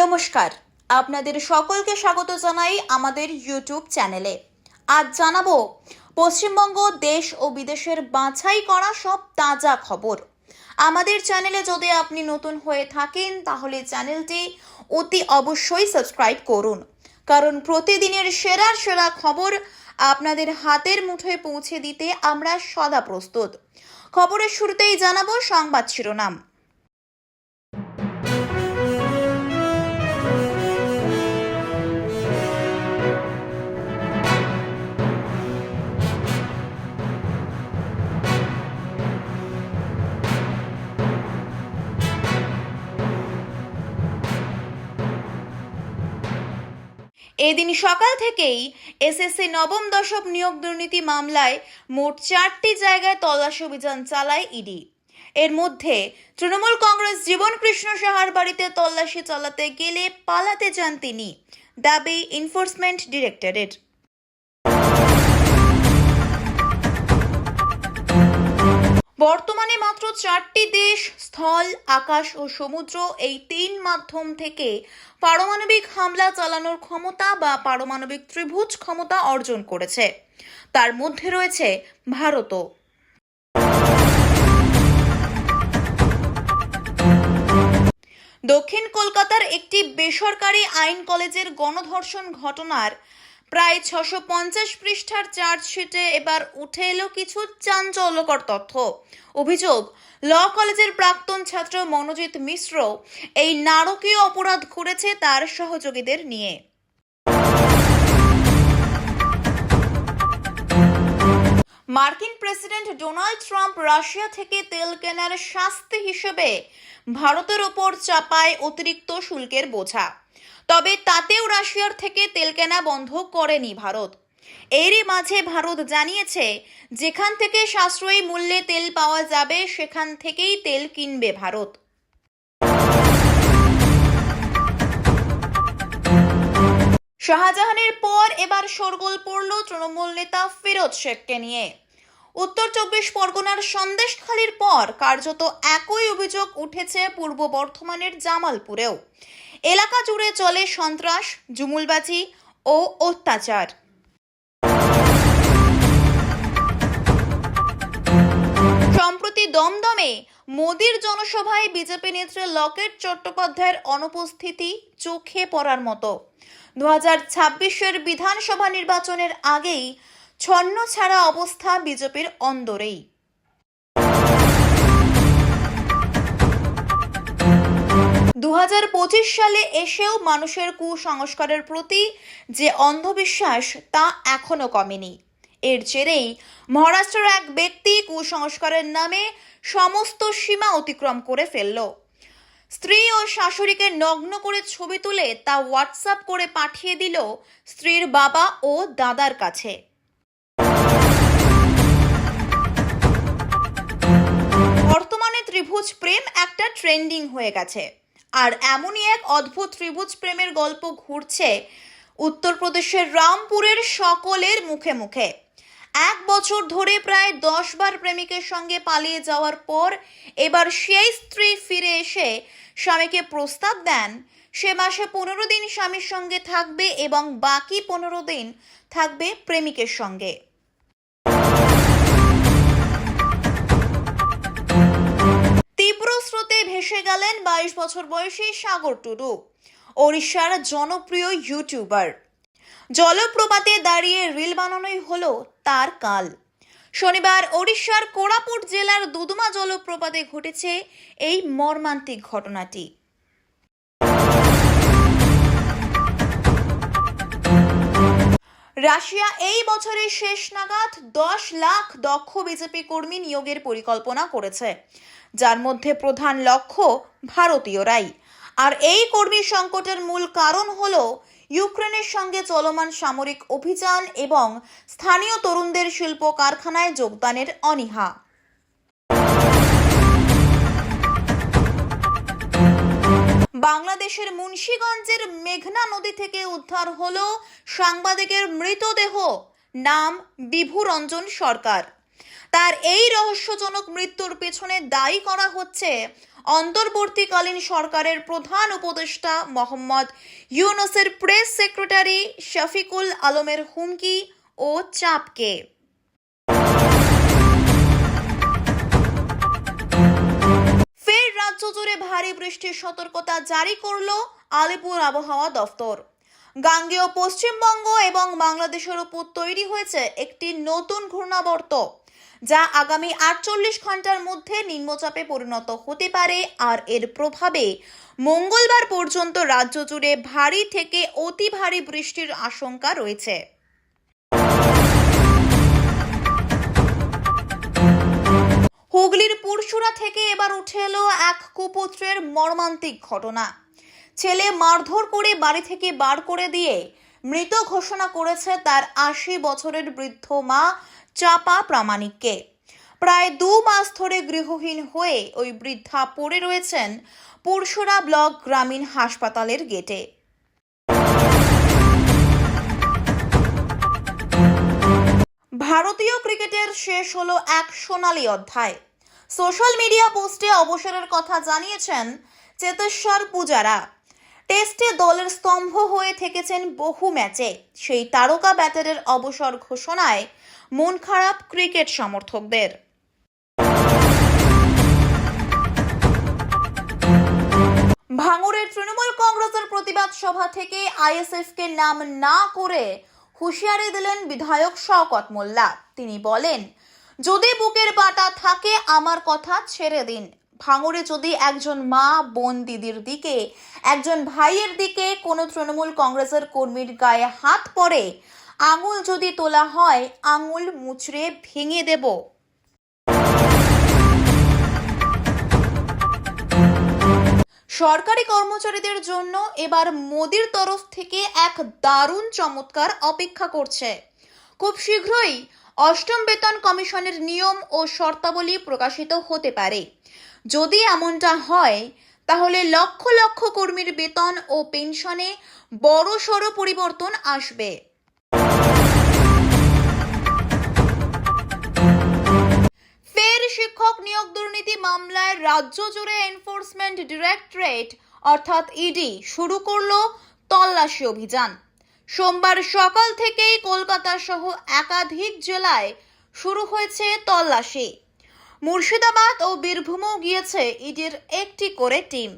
নমস্কার। আপনাদের সকলকে স্বাগত জানাই আমাদের ইউটিউব চ্যানেলে আজ জানাব, পশ্চিমবঙ্গ দেশ ও বিদেশের বাছাই করা সব তাজা খবর। আমাদের চ্যানেলে যদি আপনি নতুন হয়ে থাকেন, তাহলে চ্যানেলটি অতি অবশ্যই সাবস্ক্রাইব করুন। কারণ প্রতিদিনের সেরা সেরা খবর আপনাদের হাতের মুঠোয় পৌঁছে দিতে আমরা সদা প্রস্তুত। খবরের শুরুতেই জানাব সংবাদ শিরোনাম। এদিন সকাল থেকেই এসএসসি নবম দশক নিয়োগ দুর্নীতি মামলায় মোট চারটি জায়গায় তল্লাশি অভিযান চালায় ইডি। এর মধ্যে তৃণমূল কংগ্রেস জীবন কৃষ্ণ সাহার বাড়িতে তল্লাশি চালাতে গেলে পালাতে যান তিনি, দাবি এনফোর্সমেন্ট ডিরেক্টরেট বর্তমানে মাত্র চারটি দেশ, স্থল, আকাশ ও সমুদ্র এই তিন মাধ্যম থেকে পারমাণবিক হামলা চালানোর ক্ষমতা বা পারমাণবিক ত্রিভুজ ক্ষমতা অর্জন করেছে। তার মধ্যে রয়েছে ভারতও। দক্ষিণ কলকাতার একটি বেসরকারি আইন কলেজের গণধর্ষণ ঘটনার প্রায় ছশো পঞ্চাশ পৃষ্ঠার চার্জশিটে এবার উঠে এলো কিছু চাঞ্চল্যকর তথ্য। অভিযোগ, ল কলেজের প্রাক্তন ছাত্র মনোজিৎ মিশ্র এই নারকীয় অপরাধ করেছে তার সহযোগীদের নিয়ে। মার্কিন প্রেসিডেন্ট ডোনাল্ড ট্রাম্প রাশিয়া থেকে তেল কেনার শাস্তি হিসেবে ভারতের ওপর চাপায় অতিরিক্ত শুল্কের বোঝা। তবে তাতেও রাশিয়ার থেকে তেল কেনা বন্ধ করেনি ভারত। এরই মাঝে ভারত জানিয়েছে, যেখান থেকে সাশ্রয়ী মূল্যে তেল পাওয়া যাবে, সেখান থেকেই তেল কিনবে ভারত। শাহজাহানের পর এবার শোরগোল পড়ল তৃণমূল নেতা ফিরোজ শেখকে নিয়ে। উত্তর চব্বিশ পরগনার সন্দেশখালির পর কার্যত একই অভিযোগ উঠেছে পূর্ব বর্ধমানের জামালপুরেও। এলাকা জুড়ে চলে সন্ত্রাস, জুমুলবাজি ও অত্যাচার। সম্প্রতি দমদমে মোদির জনসভায় বিজেপি নেত্রী লকেট চট্টোপাধ্যায়ের অনুপস্থিতি চোখে পড়ার মতো। দু হাজার ছাব্বিশের বিধানসভা নির্বাচনের আগেই ছন্ন ছাড়া অবস্থা বিজেপির অন্দরেই। দু হাজার পঁচিশ সালে এসেও মানুষের কুসংস্কারের প্রতি যে অন্ধবিশ্বাস, তা এখনও কমেনি। এর জেরেই মহারাষ্ট্রের এক ব্যক্তি কুসংস্কারের নামে সমস্ত সীমা অতিক্রম করে ফেলল। স্ত্রী ও শাশুড়িকে নগ্ন করে ছবি তুলে তা হোয়াটসঅ্যাপ করে পাঠিয়ে দিল স্ত্রীর বাবা ও দাদার কাছে। বর্তমানে ত্রিভুজ প্রেম একটা ট্রেন্ডিং হয়ে গেছে। আর এমনই এক অদ্ভুত ত্রিভুজ প্রেমের গল্প ঘুরছে উত্তরপ্রদেশের রামপুরের সকলের মুখে মুখে। এক বছর ধরে প্রায় দশ বার প্রেমিকের সঙ্গে পালিয়ে যাওয়ার পর এবার সেই স্ত্রী ফিরে এসে স্বামীকে প্রস্তাব দেন, সে মাসে পনেরো দিন স্বামীর সঙ্গে থাকবে এবং বাকি পনেরো দিন থাকবে প্রেমিকের সঙ্গে। স্রোতে ভেসে গেলেন বাইশ বছর বয়সী সাগর টুডু, ওড়িশার জনপ্রিয় ইউটিউবার। জলপ্রপাতে দাঁড়িয়ে রিল বানানোই হলো তার কাল। শনিবার ওড়িশার কোরাপুট জেলার দুদুমা জলপ্রপাতে ঘটেছে এই মর্মান্তিক ঘটনাটি। রাশিয়া এই বছরের শেষ নাগাদ দশ লাখ দক্ষ বিজেপি কর্মী নিয়োগের পরিকল্পনা করেছে, যার মধ্যে প্রধান লক্ষ্য ভারতীয়রাই। আর এই কর্মী সংকটের মূল কারণ হল ইউক্রেনের সঙ্গে চলমান সামরিক অভিযান এবং স্থানীয় তরুণদের শিল্প কারখানায় যোগদানের অনীহা। বাংলাদেশের মুন্সীগঞ্জের মেঘনা নদী থেকে উদ্ধার হল সাংবাদিকের মৃতদেহ। নাম বিভু রঞ্জন সরকার। তার এই রহস্যজনক মৃত্যুর পেছনে দায়ী করা হচ্ছে অন্তর্বর্তীকালীন সরকারের প্রধান উপদেষ্টা মোহাম্মদ ইউনুসের প্রেস সেক্রেটারি শফিকুল আলমের হুমকি ও চাপকে। জুড়ে ভারী বৃষ্টির সতর্কতা জারি করল আলিপুর আবহাওয়া দফতর। গাঙ্গেয় পশ্চিমবঙ্গ এবং বাংলাদেশের উপর তৈরি হয়েছে একটি নতুন ঘূর্ণাবর্ত, যা আগামী আটচল্লিশ ঘণ্টার মধ্যে নিম্নচাপে পরিণত হতে পারে আর এর প্রভাবে মঙ্গলবার পর্যন্ত রাজ্য জুড়ে ভারী থেকে অতি ভারী বৃষ্টির আশঙ্কা রয়েছে। হুগলির পুরসুরা থেকে এবার উঠে এলো এক কুপুত্রের মর্মান্তিক ঘটনা। ছেলে মারধর করে বাড়ি থেকে বার করে দিয়ে মৃত ঘোষণা করেছে তার আশি বছরের বৃদ্ধ মা চাপা প্রামাণিককে। প্রায় দু মাস ধরে গৃহহীন হয়ে ওই বৃদ্ধা পড়ে রয়েছেন পুরসুরা ব্লক গ্রামীণ হাসপাতালের গেটে। ভারতীয় ক্রিকেটের শেষ হলো এক সোনালী অধ্যায়। সোশ্যাল মিডিয়া পোস্টে অবসরের কথা জানিয়েছেন চেতেশ্বর পূজারা। টেস্টে দলের স্তম্ভ হয়ে থেকেছেন বহু ম্যাচে। সেই তারকা ব্যাটারের অবসর ঘোষণায় মন খারাপ ক্রিকেট সমর্থকদের। ভাঙড়ের তৃণমূল কংগ্রেসের প্রতিবাদ সভা থেকে আইএসএফকে নাম না করে হুঁশিয়ারি দিলেন বিধায়ক শওকত মোল্লা। তিনি বলেন যদি বুকের পাটা থাকে, আমার কথা ছেড়ে দিন। ভাঙড়ে যদি একজন মা, বোন দিদির দিকে, একজন ভাইয়ের দিকে কোনো তৃণমূল কংগ্রেসের কর্মীর গায়ে হাত পড়ে, আঙুল যদি তোলা হয়, আঙুল মুচড়ে ভেঙে দেব। সরকারি কর্মচারীদের জন্য এবার মোদির তরফ থেকে এক দারুণ চমৎকার অপেক্ষা করছে। খুব শীঘ্রই অষ্টম বেতন কমিশনের নিয়ম ও শর্তাবলী প্রকাশিত হতে পারে। যদি এমনটা হয়, তাহলে লক্ষ লক্ষ কর্মীর বেতন ও পেনশনে বড় সড় পরিবর্তন আসবে। ফের শিক্ষক নিয়োগ দুর্নীতি মামলায় রাজ্য জুড়ে এনফোর্সমেন্ট ডিরেক্টরেট অর্থাৎ ইডি শুরু করল তল্লাশি অভিযান। সোমবার সকাল থেকেই কলকাতা সহ একাধিক জেলায় শুরু হয়েছে তল্লাশি। মুর্শিদাবাদ ও বীরভূমও গিয়েছে ইডির একটি করে টিম।